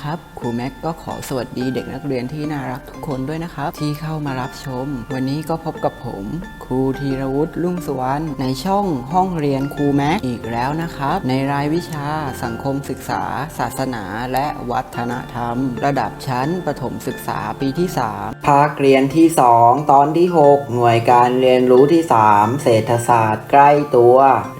ครับ ครูแม็กก็ขอสวัสดีเด็กนักเรียนที่น่ารักทุกคนด้วยนะครับ ที่เข้ามารับชม วันนี้ก็พบกับผม ครูธีรวุฒิลุ่งสุวรรณในช่องห้องเรียนครูแม็กอีกแล้วนะครับ ในรายวิชาสังคมศึกษา ศาสนาและวัฒนธรรม ระดับชั้นประถมศึกษาปีที่ 3 ภาคเรียนที่ 2 ตอนที่ 6 หน่วยการเรียนรู้ที่ 3 เศรษฐศาสตร์ใกล้ตัว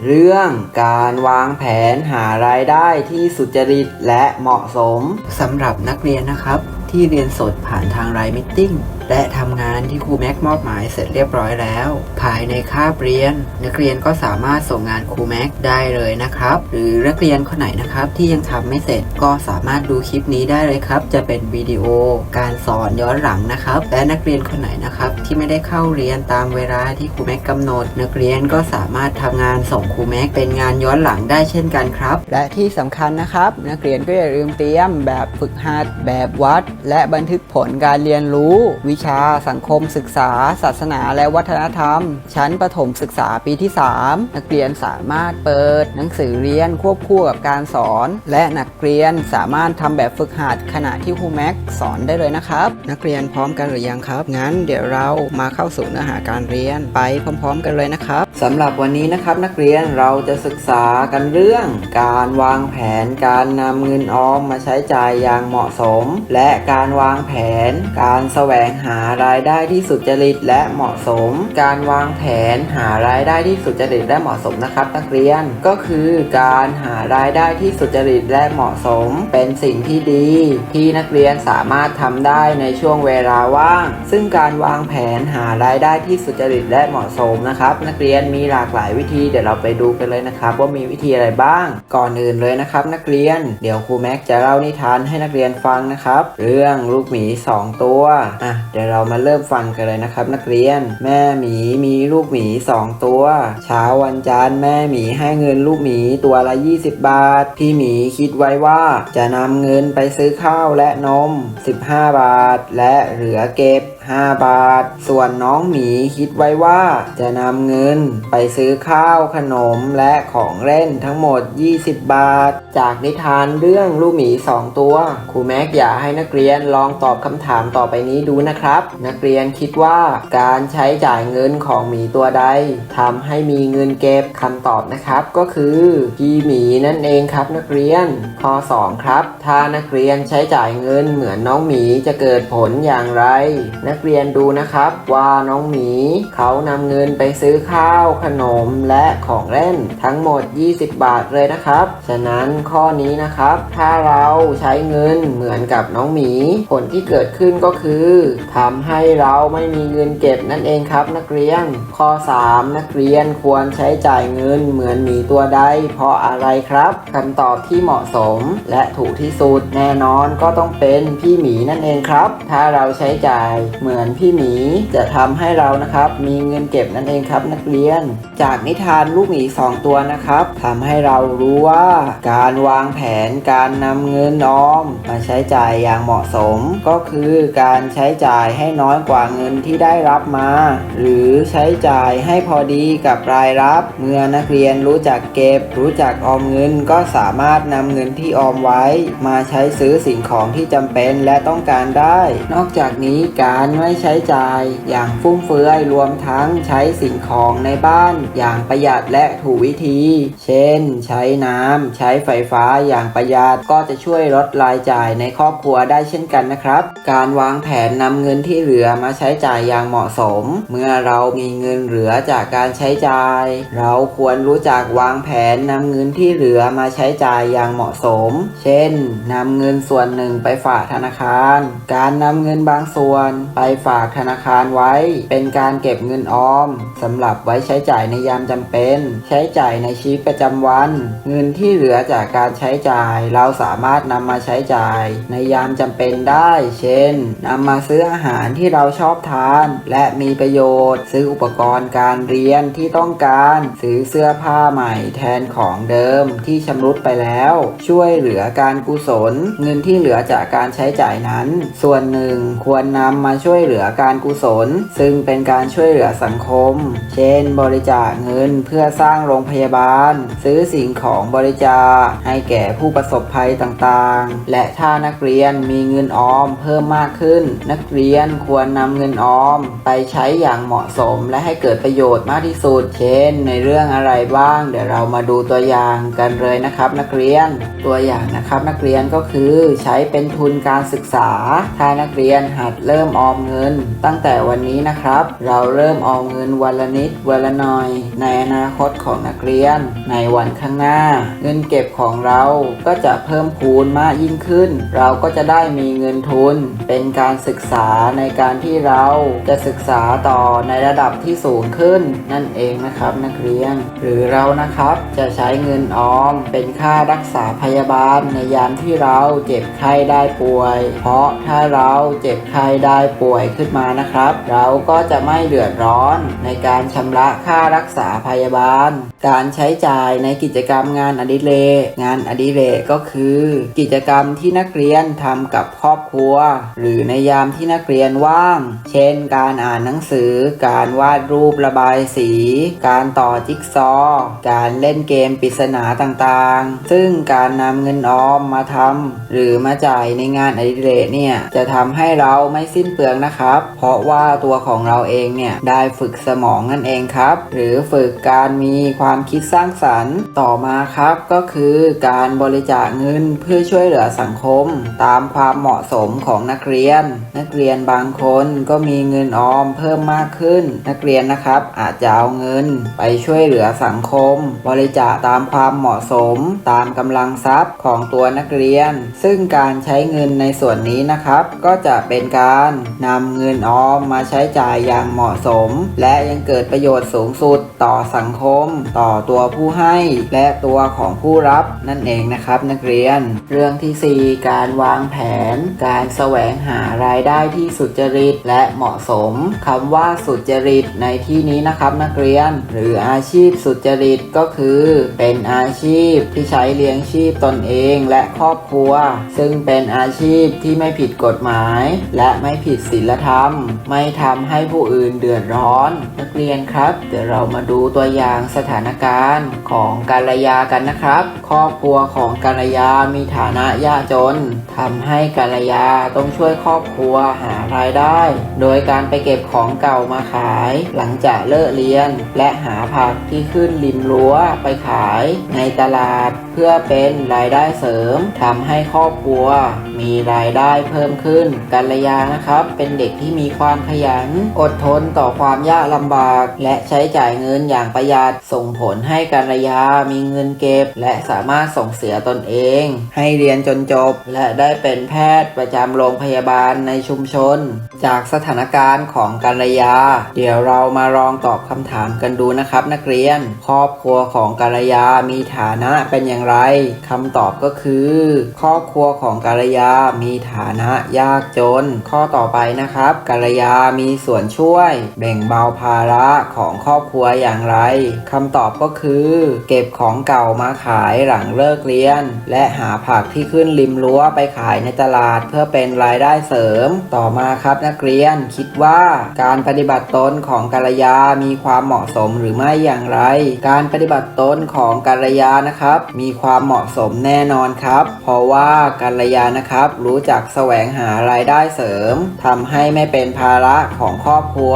เรื่องการวางแผนหารายได้ที่สุจริตและเหมาะสมสำหรับนักเรียนนะครับ ที่เรียนสดผ่านทางไลน์มิทติ้งและทำงานที่ครูแม็กมอบหมายเสร็จเรียบร้อยแล้ว ภายในคาบเรียน นักเรียนก็สามารถส่งงานครูแม็กได้เลยนะครับ หรือนักเรียนคนไหนนะครับที่ยังทำไม่เสร็จก็สามารถดูคลิปนี้ได้เลยครับ จะเป็นวิดีโอ การสอนย้อนหลังนะครับ และนักเรียนคนไหนนะครับ ที่ไม่ได้เข้าเรียนตามเวลาที่ครูแม็กกำหนด นักเรียนก็สามารถทำงานส่งครูแม็กเป็นงานย้อนหลังได้เช่นกันครับ และที่สำคัญนะครับ นักเรียนก็อย่าลืมเตรียมแบบฝึกหัดแบบวัด และบันทึกผลการเรียนรู้วิชา สังคมศึกษา ศาสนาและวัฒนธรรม ชั้นประถมศึกษาปีที่ 3 นักเรียนสามารถเปิด หนังสือเรียนควบคู่กับการสอน และนักเรียนสามารถทำแบบฝึกหัดขณะที่ครูแม็กสอนได้เลยนะครับ นักเรียนพร้อมกันหรือยังครับ งั้นเดี๋ยวเรามาเข้าสู่เนื้อหาการเรียนไปพร้อม ๆ กันเลยนะครับสำหรับวันนี้นะครับนักเรียนเราจะศึกษากันเรื่อง การวางแผนการนำเงินออมมาใช้จ่ายอย่างเหมาะสม และการวางแผนการแสวงหารายได้ที่สุจริตและเหมาะสม การวางแผนหารายได้ที่สุจริตและเหมาะสมนะครับ นักเรียนก็คือการหารายได้ที่สุจริตและเหมาะสม เป็นสิ่งที่ดี ที่นักเรียนสามารถทำได้ในช่วงเวลาว่าง ซึ่งการวางแผนหารายได้ที่สุจริตและเหมาะสมนะครับ นักเรียนมีหลากหลายวิธีเดี๋ยวเราไปดูกันเลยนะครับ ว่ามีวิธีอะไรบ้าง ก่อนอื่นเลยนะครับ นักเรียนเดี๋ยวครูแม็กจะเล่านิทานให้นักเรียนฟังนะครับ เรื่องลูกหมีสองตัวอะเดี๋ยวเรามาเริ่มฟังกันเลยนะครับ นักเรียน แม่หมีมีลูกหมีสองตัว เช้าวันจันทร์แม่หมีให้เงินลูกหมีตัวละ 20 บาท พี่หมีคิดไว้ว่าจะนำเงินไปซื้อข้าวและนม 15 บาท และเหลือเก็บ5 บาท ส่วนน้องหมีคิดไว้ว่า จะนำเงินไปซื้อข้าวขนมและของเล่นทั้งหมด 20 บาท จากนิทานเรื่องลูกหมี 2 ตัว ครูแม็กอยากให้นักเรียนลองตอบคำถามต่อไปนี้ดูนะครับ นักเรียนคิดว่าการใช้จ่ายเงินของหมีตัวใดทำให้มีเงินเก็บคำตอบนะครับก็คือพี่หมีนั่นเองครับนักเรียนข้อ2ครับ ถ้านักเรียนใช้จ่ายเงินเหมือนน้องหมีจะเกิดผลอย่างไรนักเรียนดูนะครับ ว่าน้องหมีเขานำเงินไปซื้อข้าวขนมและของเล่นทั้งหมด 20 บาทเลยนะครับ ฉะนั้นข้อนี้นะครับ ถ้าเราใช้เงินเหมือนกับน้องหมี ผลที่เกิดขึ้นก็คือทำให้เราไม่มีเงินเก็บนั่นเองครับ นักเรียน ข้อ 3 นักเรียนควรใช้จ่ายเงินเหมือนหมีตัวใด เพราะอะไรครับคำตอบที่เหมาะสมและถูกที่สุดแน่นอนก็ต้องเป็นพี่หมีนั่นเองครับ ถ้าเราใช้จ่ายเหมือนพี่หมีจะทำให้เรานะครับ มีเงินเก็บนั่นเองครับนักเรียน จากนิทานลูกหมีสองตัวนะครับทำให้เรารู้ว่าการวางแผนการนำเงินออมมาใช้จ่ายอย่างเหมาะสม ก็คือการใช้จ่ายให้น้อยกว่าเงินที่ได้รับมา หรือใช้จ่ายให้พอดีกับรายรับ เมื่อนักเรียนรู้จักเก็บ รู้จักออมเงินก็สามารถนำเงินที่ออมไว้ มาใช้ซื้อสิ่งของที่จำเป็นและต้องการได้ นอกจากนี้การไม่ใช้จ่ายอย่างฟุ่มเฟือยรวมทั้งใช้สิ่งของในบ้านอย่างประหยัดและถูกวิธี เช่น ใช้น้ำใช้ไฟฟ้าอย่างประหยัดก็จะช่วยลดรายจ่ายในครอบครัวได้เช่นกันนะครับ การวางแผนนำเงินที่เหลือมาใช้จ่ายอย่างเหมาะสม เมื่อเรามีเงินเหลือจากการใช้จ่าย เราควรรู้จักวางแผนนำเงินที่เหลือมาใช้จ่ายอย่างเหมาะสม เช่นนำเงินส่วนหนึ่งไปฝากธนาคาร การนำเงินบางส่วนไปฝากธนาคารไว้ เป็นการเก็บเงินออมสำหรับไว้ใช้จ่ายในยามจำเป็น ใช้จ่ายในชีวิตประจำวัน เงินที่เหลือจากการใช้จ่าย เราสามารถนำมาใช้จ่ายในยามจำเป็นได้ เช่นนำมาซื้ออาหารที่เราชอบทาน และมีประโยชน์ ซื้ออุปกรณ์การเรียนที่ต้องการ ซื้อเสื้อผ้าใหม่แทนของเดิมที่ชำรุดไปแล้ว ช่วยเหลือการกุศล เงินที่เหลือจากการใช้จ่ายนั้น ส่วนหนึ่งควรนำมาช่วยช่วยเหลือการกุศล ซึ่งเป็นการช่วยเหลือสังคม เช่น บริจาคเงินเพื่อสร้างโรงพยาบาล ซื้อสิ่งของบริจาคให้แก่ผู้ประสบภัยต่างๆ และถ้านักเรียนมีเงินออมเพิ่มมากขึ้น นักเรียนควรนำเงินออม ไปใช้อย่างเหมาะสมและให้เกิดประโยชน์มากที่สุด เช่น ในเรื่องอะไรบ้าง เดี๋ยวเรามาดูตัวอย่างกันเลยนะครับ นักเรียน ตัวอย่างนะครับนักเรียนก็คือใช้เป็นทุนการศึกษา ถ้านักเรียนหัดเริ่มออมเงิน ตั้งแต่วันนี้นะครับ เราเริ่มออมเงินวันละนิดวันละหน่อย ในอนาคตของนักเรียน ในวันข้างหน้า เงินเก็บของเราก็จะเพิ่มพูนมากยิ่งขึ้น เราก็จะได้มีเงินทุน เป็นการศึกษาในการที่เราจะศึกษาต่อในระดับที่สูงขึ้น นั่นเองนะครับนักเรียน หรือเรานะครับจะใช้เงินออมเป็นค่ารักษาพยาบาลในยามที่เราเจ็บไข้ได้ป่วย เพราะถ้าเราเจ็บไข้ได้ป่วยขึ้นมานะครับ เราก็จะไม่เดือดร้อนในการชำระค่ารักษาพยาบาล การใช้จ่ายในกิจกรรมงานอดิเรกงานอดิเรกก็คือ กิจกรรมที่นักเรียนทำกับครอบครัว หรือในยามที่นักเรียนว่าง เช่น การอ่านหนังสือ การวาดรูประบายสี การต่อจิ๊กซอว์การเล่นเกมปริศนาต่างๆ ซึ่งการนำเงินออมมาทำหรือมาจ่ายในงานอดิเรกเนี่ยจะทำให้เราไม่สิ้นเปลืองนะครับ เพราะว่าตัวของเราเองเนี่ยได้ฝึกสมองนั่นเองครับ หรือฝึกการมีความคิดสร้างสรรค์ต่อมาครับก็คือการบริจาคเงินเพื่อช่วยเหลือสังคม ตามความเหมาะสมของนักเรียน นักเรียนบางคนก็มีเงินออมเพิ่มมากขึ้น นักเรียนนะครับอาจจะเอาเงินไปช่วยเหลือสังคม บริจาคตามความเหมาะสม ตามกำลังทรัพย์ของตัวนักเรียน ซึ่งการใช้เงินในส่วนนี้นะครับ ก็จะเป็นการนำเงินออมมาใช้จ่ายอย่างเหมาะสม และยังเกิดประโยชน์สูงสุดต่อสังคม ต่อตัวผู้ให้และตัวของผู้รับนั่นเองนะครับนักเรียน เรื่องที่ 4 การวางแผน การแสวงหารายได้ที่สุจริตและเหมาะสมคำว่าสุจริตในที่นี้นะครับนักเรียน หรืออาชีพสุจริตก็คือ เป็นอาชีพที่ใช้เลี้ยงชีพตนเองและครอบครัว ซึ่งเป็นอาชีพที่ไม่ผิดกฎหมาย และไม่ผิดศีลธรรม ไม่ทำให้ผู้อื่นเดือดร้อน นักเรียนครับ เดี๋ยวเรามาดูตัวอย่างสถานการณ์ของกาลยากันนะครับ ครอบครัวของกาลยามีฐานะยากจนทำให้กาลยาต้องช่วยครอบครัวหารายได้ โดยการไปเก็บของเก่ามาขาย หลังจากเลิกเรียน และหาผักที่ขึ้นริมรั้วไปขายในตลาดเพื่อเป็นรายได้เสริมทำให้ครอบครัว มีรายได้เพิ่มขึ้นกัลยานะครับ เป็นเด็กที่มีความขยัน อดทนต่อความยากลำบาก และใช้จ่ายเงินอย่างประหยัดส่งผลให้กัลยามีเงินเก็บ และสามารถส่งเสียตนเอง ให้เรียนจนจบ และได้เป็นแพทย์ประจำโรงพยาบาลในชุมชน จากสถานการณ์ของกัลยา เดี๋ยวเรามาลองตอบคำถามกันดูนะครับ นักเรียน ครอบครัวของกัลยามีฐานะเป็นอย่างไรคำตอบก็คือ ครอบครัวของกัลยามีฐานะยากจน ข้อต่อไปนะครับกัลยามีส่วนช่วย แบ่งเบาภาระของครอบครัวอย่างไรคำตอบก็คือ เก็บของเก่ามาขายหลังเลิกเรียน และหาผักที่ขึ้นริมรั้วไปขายในตลาดเพื่อเป็นรายได้เสริม ต่อมาครับนักเรียนคิดว่าการปฏิบัติตนของกัลยามีความเหมาะสมหรือไม่อย่างไร การปฏิบัติตนของกัลยานะครับ มีความเหมาะสมแน่นอนครับ เพราะว่ากัลยานะครับ รู้จักแสวงหารายได้เสริมทำให้ไม่เป็นภาระของครอบครัว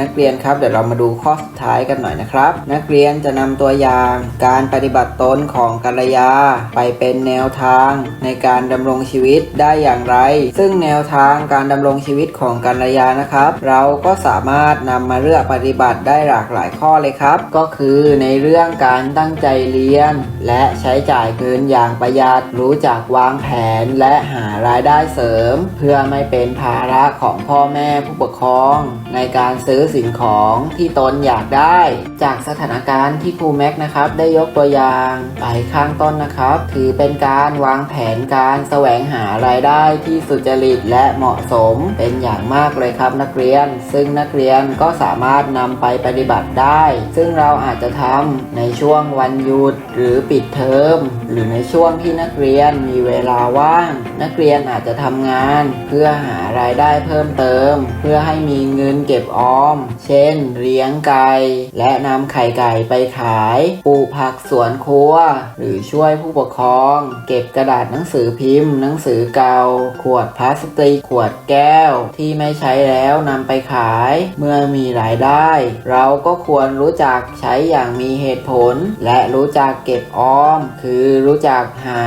นักเรียนครับเดี๋ยวเรามาดูข้อสุดท้ายกันหน่อยนะครับ นักเรียนจะนำตัวอย่างการปฏิบัติตนของกัลยาไปเป็นแนวทาง ในการดำรงชีวิตได้อย่างไร ซึ่งแนวทางการดำรงชีวิตของกัลยานะครับ เราก็สามารถนำมาเลือกปฏิบัติได้หลากหลายข้อเลยครับ ก็คือในเรื่องการตั้งใจเรียนและใช้จ่ายเงินอย่างประหยัด รู้จักวางแผนและหารายได้เสริม เพื่อไม่เป็นภาระของพ่อแม่ผู้ปกครองในการซื้อสิ่งของที่ตนอยากได้ จากสถานการณ์ที่ครูแม็กนะครับได้ยกตัวอย่างไปข้างต้นนะครับ ถือเป็นการวางแผนการแสวงหารายได้ที่สุจริตและเหมาะสมเป็นอย่างมากเลยครับนักเรียน ซึ่งนักเรียนก็สามารถนำไปปฏิบัติได้ ซึ่งเราอาจจะทำในช่วงวันหยุดหรือปิดเทอมหรือในช่วงที่นักเรียนมีเวลาว่าง นักเรียนอาจจะทำงาน เพื่อหารายได้เพิ่มเติม เพื่อให้มีเงินเก็บออม เช่น เลี้ยงไก่ และนำไข่ไก่ไปขาย ปลูกผักสวนครัว หรือช่วยผู้ปกครอง เก็บกระดาษหนังสือพิมพ์ หนังสือเก่าขวดพลาสติก ขวดแก้ว ที่ไม่ใช้แล้วนำไปขาย เมื่อมีรายได้ เราก็ควรรู้จักใช้อย่างมีเหตุผล และรู้จักเก็บออม คือรู้จักหา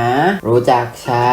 รู้จักใช้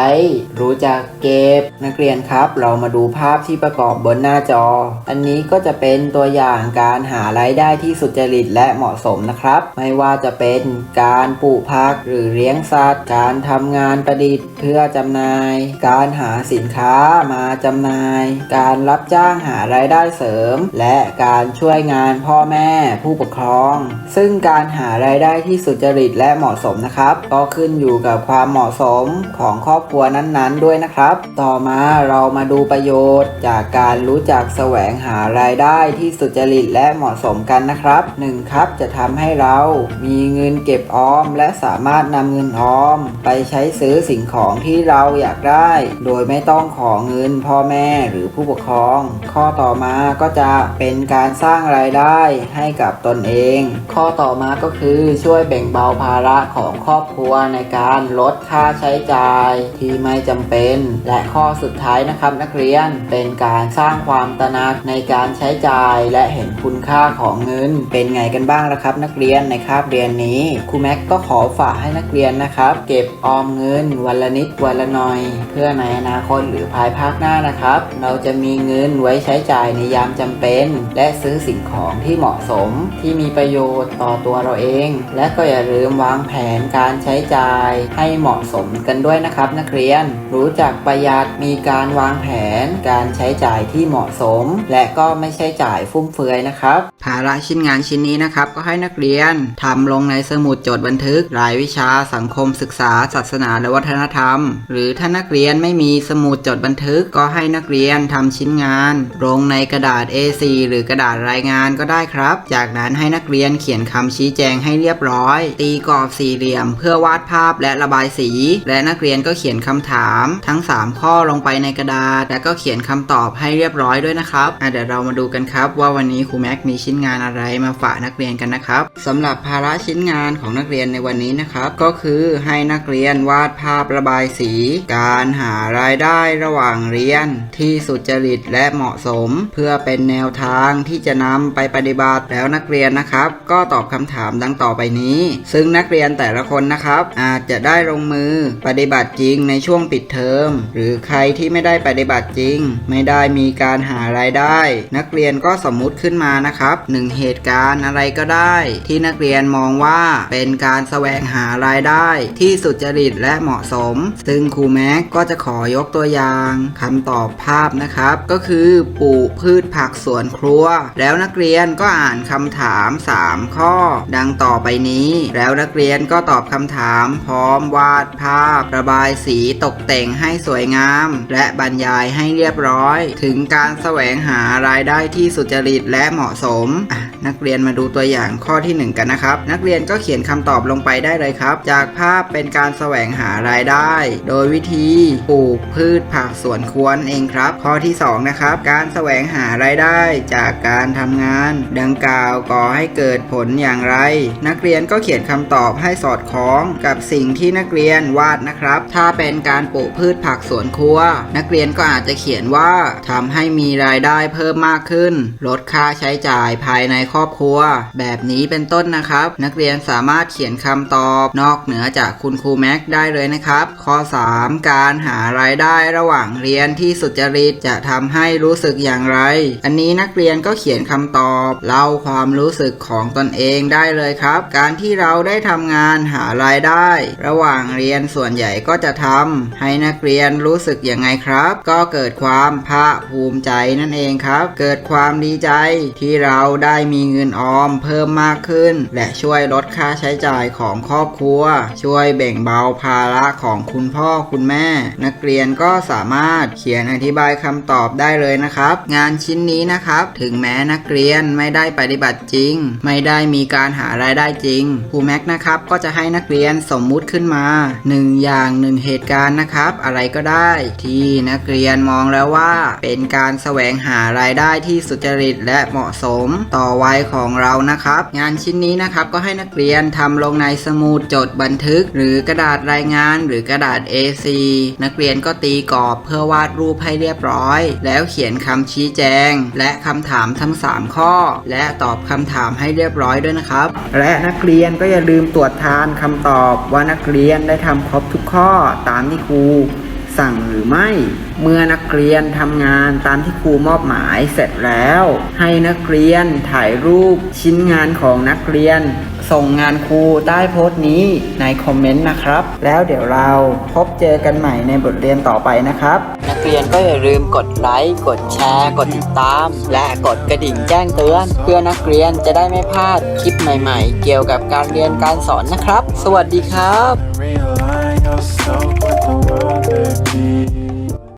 รู้จักเก็บ นักเรียนครับ เรามาดูภาพที่ประกอบบนหน้าจอ อันนี้ก็จะเป็นตัวอย่างการหารายได้ที่สุจริตและเหมาะสมนะครับ ไม่ว่าจะเป็นการปลูกพักหรือเลี้ยงสัตว์ การทำงานประดิษฐ์เพื่อจำหน่าย การหาสินค้ามาจำหน่าย การรับจ้างหารายได้เสริม และการช่วยงานพ่อแม่ผู้ปกครอง ซึ่งการหารายได้ที่สุจริตและเหมาะสมนะครับ ก็ขึ้นอยู่กับความเหมาะสมของครอบครัวนั้นๆ ด้วยนะครับ ต่อมาเรามาดูประโยชน์จากการรู้จักแสวงหารายได้ที่สุจริตและเหมาะสมกันนะครับ 1. ครับจะทำให้เรามีเงินเก็บออม และสามารถนำเงินออม ไปใช้ซื้อสิ่งของที่เราอยากได้ โดยไม่ต้องขอเงินพ่อแม่หรือผู้ปกครอง ข้อต่อมาก็จะเป็นการสร้างรายได้ให้กับตนเอง ข้อต่อมาก็คือช่วยแบ่งเบาภาระของครอบครัวในการลดค่าใช้จ่ายที่ไม่จำเป็น และข้อสุดท้ายนะครับนักเรียนเป็นการสร้างความตระหนักในการการใช้จ่ายและเห็นคุณค่าของเงิน เป็นไงกันบ้างล่ะครับ นักเรียนในคาบเรียนนี้ครูแม็กก็ขอฝากให้นักเรียนนะครับ เก็บออมเงิน วันละนิดวันละหน่อย เพื่อในอนาคตหรือภายภาคหน้านะครับ เราจะมีเงินไว้ใช้จ่ายในยามจำเป็น และซื้อสิ่งของที่เหมาะสมที่มีประโยชน์ต่อตัวเราเอง และก็อย่าลืมวางแผนการใช้จ่ายให้เหมาะสมกันด้วยนะครับนักเรียน รู้จักประหยัดมีการวางแผนการใช้จ่ายที่เหมาะสม และก็ไม่ใช่จ่ายฟุ่มเฟือยนะครับ ภาระชิ้นงานชิ้นนี้นะครับก็ให้นักเรียนทำลงในสมุดจดบันทึก รายวิชาสังคมศึกษา ศาสนาและวัฒนธรรม หรือถ้านักเรียนไม่มีสมุดจดบันทึก ก็ให้นักเรียนทำชิ้นงาน ลงในกระดาษ A4 หรือกระดาษรายงานก็ได้ครับ จากนั้นให้นักเรียนเขียนคำชี้แจงให้เรียบร้อย ตีกรอบสี่เหลี่ยม เพื่อวาดภาพและระบายสี และนักเรียนก็เขียนคำถาม ทั้ง 3 ข้อลงไปในกระดาษ และก็เขียนคำตอบให้เรียบร้อยด้วยนะครับอะเดี๋ยวเรามาดูกันครับ ว่าวันนี้ครูแม็กมีชิ้นงานอะไรมาฝากนักเรียนกันนะครับสำหรับภาระชิ้นงานของนักเรียนในวันนี้นะครับ ก็คือให้นักเรียนวาดภาพระบายสี การหารายได้ระหว่างเรียน ที่สุจริตและเหมาะสม เพื่อเป็นแนวทางที่จะนำไปปฏิบัติแล้วนักเรียนนะครับ ก็ตอบคำถามดังต่อไปนี้ ซึ่งนักเรียนแต่ละคนนะครับ อาจจะได้ลงมือปฏิบัติจริงในช่วงปิดเทอมหรือใครที่ไม่ได้ปฏิบัติจริง ไม่ได้มีการหารายได้นักเรียนก็สมมุติขึ้นมานะครับหนึ่งเหตุการณ์อะไรก็ได้ ที่นักเรียนมองว่าเป็นการแสวงหารายได้ ที่สุจริตและเหมาะสม ซึ่งครูแม็กก็จะขอยกตัวอย่างคำตอบภาพนะครับ ก็คือปลูกพืชผักสวนครัว แล้วนักเรียนก็อ่านคำถาม 3 ข้อ ดังต่อไปนี้ แล้วนักเรียนก็ตอบคำถาม พร้อมวาดภาพ ระบายสีตกแต่งให้สวยงาม และบรรยายให้เรียบร้อย ถึงการแสวงหารายได้ที่สุจริตและเหมาะสมะนักเรียนมาดูตัวอย่างข้อที่หนึ่งกันนะครับ นักเรียนก็เขียนคำตอบลงไปได้เลยครับ จากภาพเป็นการแสวงหารายได้ โดยวิธีปลูกพืชผักสวนครัวเองครับ ข้อที่สองนะครับ การแสวงหารายได้จากการทำงาน ดังกล่าวก่อให้เกิดผลอย่างไร นักเรียนก็เขียนคำตอบให้สอดคล้องกับสิ่งที่นักเรียนวาดนะครับ ถ้าเป็นการปลูกพืชผักสวนครัว นักเรียนก็อาจจะเขียนว่าทำให้มีรายได้เพิ่มมากขึ้น ลดค่าใช้จ่ายภายในครอบครัว แบบนี้เป็นต้นนะครับ นักเรียนสามารถเขียนคำตอบ นอกเหนือจากคุณครูแม็กได้เลยนะครับ ข้อ 3 การหารายได้ระหว่างเรียนที่สุจริตจะทำให้รู้สึกอย่างไร อันนี้นักเรียนก็เขียนคำตอบเล่าความรู้สึกของตนเองได้เลยครับ การที่เราได้ทำงานหารายได้ ระหว่างเรียนส่วนใหญ่ก็จะทำให้นักเรียนรู้สึกยังไงครับ ก็เกิดความภาคภูมิใจนั่นเองครับ เกิดความดีใจที่เราได้มีมีเงินออมเพิ่มมากขึ้น และช่วยลดค่าใช้จ่ายของครอบครัว ช่วยแบ่งเบาภาระของคุณพ่อคุณแม่ นักเรียนก็สามารถเขียนอธิบายคำตอบได้เลยนะครับ งานชิ้นนี้นะครับ ถึงแม้นักเรียนไม่ได้ปฏิบัติจริง ไม่ได้มีการหารายได้จริงครูแม็กนะครับก็จะให้นักเรียนสมมุติขึ้นมาหนึ่งอย่างหนึ่งเหตุการณ์นะครับ อะไรก็ได้ ที่นักเรียนมองแล้วว่า เป็นการแสวงหารายได้ที่สุจริตและเหมาะสมต่อวัของเรานะครับ งานชิ้นนี้นะครับก็ให้นักเรียนทำลงในสมุดจดบันทึก หรือกระดาษรายงาน หรือกระดาษ A4 นักเรียนก็ตีกรอบเพื่อวาดรูปให้เรียบร้อย แล้วเขียนคำชี้แจง และคำถามทั้ง 3 ข้อ และตอบคำถามให้เรียบร้อยด้วยนะครับ และนักเรียนก็อย่าลืมตรวจทานคำตอบว่านักเรียนได้ทำครบทุกข้อตามที่ครู สั่งหรือไม่ เมื่อนักเรียนทำงานตามที่ครูมอบหมายเสร็จแล้ว ให้นักเรียนถ่ายรูปชิ้นงานของนักเรียน ส่งงานครูใต้โพสต์นี้ในคอมเมนต์นะครับ แล้วเดี๋ยวเราพบเจอกันใหม่ในบทเรียนต่อไปนะครับ นักเรียนก็อย่าลืมกดไลค์กดแชร์ กดติดตาม และกดกระดิ่งแจ้งเตือน เพื่อนักเรียนจะได้ไม่พลาดคลิปใหม่ๆ เกี่ยวกับการเรียนการสอนนะครับ สวัสดีครับ